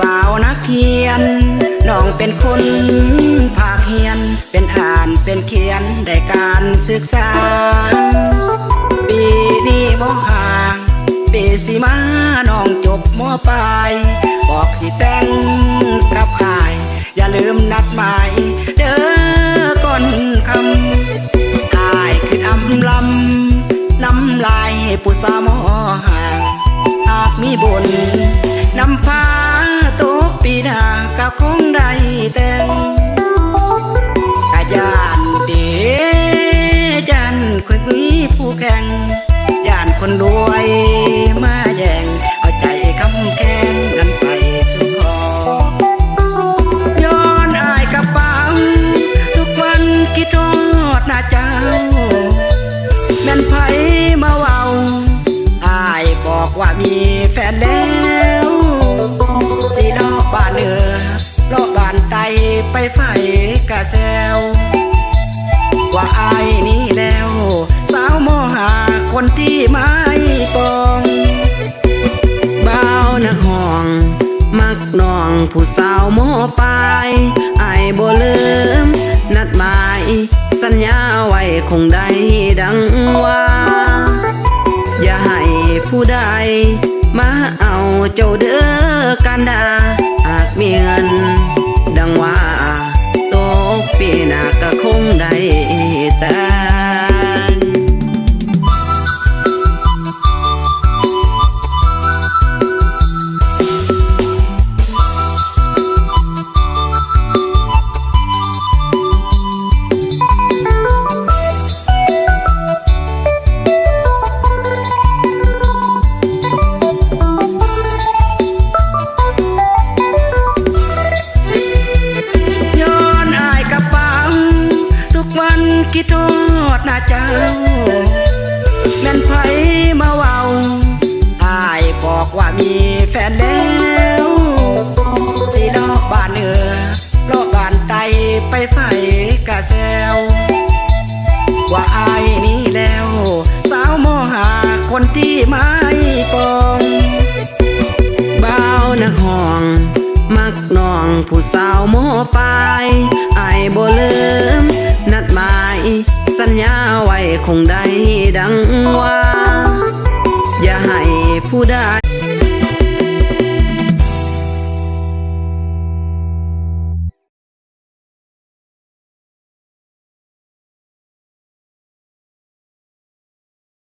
สาวนักเขียน น้องเป็นคนภาคเฮียน เป็นอ่านเป็นเขียนได้การศึกษา ปีนี้บ่ห่างปีสิมาน้องจบมอปลายบอกสิแต่งกับอาย อย่าลืมนัดหมายเด้อก่อนคำอายคืออำลำน้ำลายผู้สาวมอห่างหากมีบุญ แข่งยานคนรวยมาแย่งเอาใจคำแค้นนั้นไปสู่ขอย้อนอายกระเป๋าทุกวันคิดทอดหน้าเจ้าแม่นไผมาเว้าอายบอกว่ามีแฟนแล้วสีดอกบ้านเหนือรอบบ้านไตไปไฟกะแซวว่าอายนี่แล้ว สาวมหา คนที่ไม่ปองบ้าวนักห้อง มักน้องผู้สาวโมปลายไอายบ่ลืม นัดหมาย สัญญาไว้คงได้ดังว่า อย่าให้ผู้ใดมาเอาเจ้าเด้อกันดาหากมีเงิน ดังว่าตกปีหน้าก็คงได้ วันคิดทอดหน้าเจ้าแม่นไผมาเว้าอายบอกว่ามีแฟนแล้วสีนอกบ้านเหนือรอบบ้านไตไปไผกะแซวว่าอายนี่แล้ว สาวโมหาคนที่มา คงได้ดังว่า อย่าให้ผู้ใด